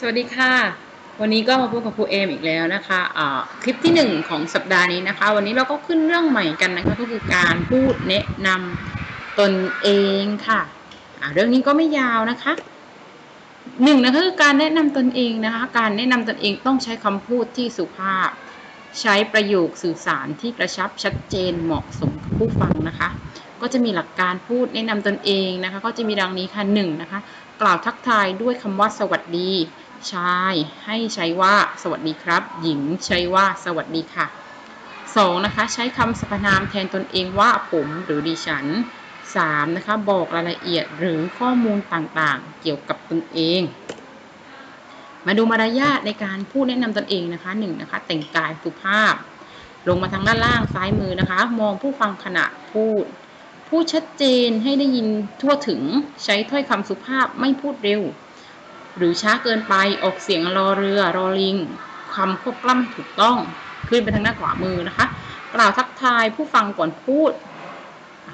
สวัสดีค่ะ วันนี้ก็มาพบกับครูเอมอีกแล้วนะคะะคลิปที่หนึ่งของสัปดาห์นี้นะคะ วันนี้เราก็ขึ้นเรื่องใหม่กันนะคะก็คือการพูดแนะนำตนเองค่ะะเรื่องนี้ก็ไม่ยาวนะคะหนึ่งนะคะคือการแนะนำตนเองนะคะ การแนะนำตนเองต้องใช้คำพูดที่สุภาพ ใช้ประโยคสื่อสารที่กระชับชัดเจนเหมาะสมกับผู้ฟังนะคะ ก็จะมีหลักการพูดแนะนำตนเองนะคะ ก็จะมีดังนี้ค่ะหนึ่งนะคะกล่าวทักทายด้วยคำว่าสวัสดี ชาย ให้ใช้ว่า สวัสดีครับ หญิงใช้ว่า สวัสดีค่ะ 2. นะคะ ใช้คำสรรพนามแทนตนเองว่าผมหรือดิฉัน 3. นะคะ บอกรายละเอียดหรือข้อมูลต่างๆ เกี่ยวกับตนเอง มาดูมารยาทในการพูดแนะนำตนเองนะคะ 1 นะคะ แต่งกายสุภาพ ลงมาทางด้านล่างซ้ายมือนะคะ มองผู้ฟังขณะพูด พูดชัดเจนให้ได้ยินทั่วถึง ใช้ถ้อยคำสุภาพไม่พูดเร็ว หรือช้าเกินไปออกเสียงรอเรือรอลิงคำควบกล้ำถูกต้องขึ้นไปทางหน้าขวามือนะคะ กล่าวทักทายผู้ฟังก่อนพูด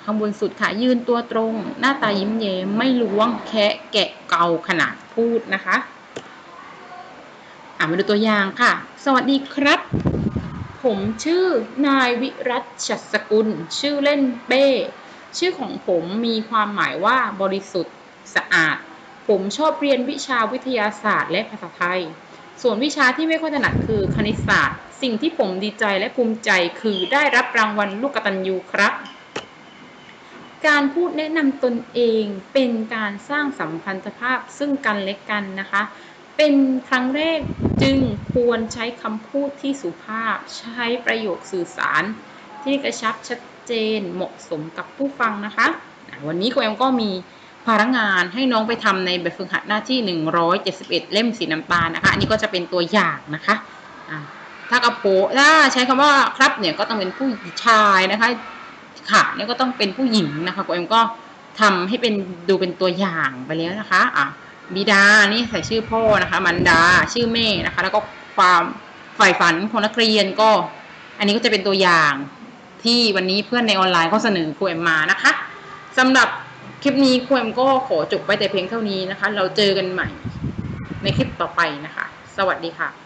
ข้างบนสุดค่ะ ยืนตัวตรง หน้าตายิ้มเย้มไม่ล้วงแคะแกะเกาขนาดพูดนะคะอ่ามาดูตัวอย่างค่ะ สวัสดีครับ ผมชื่อนายวิรัตชัดสกุล ชื่อเล่นเป้ ชื่อของผมมีความหมายว่าบริสุทธิ์สะอาด ผมชอบเรียนวิชาวิทยาศาสตร์และภาษาไทย ส่วนวิชาที่ไม่ค่อยถนัดคือคณิตศาสตร์ สิ่งที่ผมดีใจและภูมิใจคือได้รับรางวัลลูกกตัญญูครับ การพูดแนะนำตนเองเป็นการสร้างสัมพันธภาพซึ่งกันและกันนะคะ เป็นครั้งแรกจึงควรใช้คำพูดที่สุภาพ ใช้ประโยคสื่อสาร ที่กระชับชัดเจนเหมาะสมกับผู้ฟังนะคะ วันนี้ครูแอมก็มี ภาระงานให้น้องไปทำในแบบฝึกหัดหน้าที่ 171 เล่มสีน้ำตาลนะคะ อันนี้ก็จะเป็นตัวอย่างนะคะถ้ากระโปถ้าใช้คำว่าครับเนี่ยก็ต้องเป็นผู้ชายนะคะค่ะเนี่ยก็ต้องเป็นผู้หญิงนะคะกูเอ็มก็ทำให้เป็นดูเป็นตัวอย่างไปแล้วนะคะอะบิดานี่ใส่ชื่อพ่อนะคะมันดาชื่อแม่นะคะ แล้วก็ความใฝ่ฝันของนักเรียนก็ อันนี้ก็จะเป็นตัวอย่างที่วันนี้เพื่อนในออนไลน์เขาเสนอครูเอ็มมานะคะสำหรับ คลิปนี้ควมก็ขอจบไปแต่เพียงเท่านี้นะคะ เราเจอกันใหม่ในคลิปต่อไปนะคะ สวัสดีค่ะ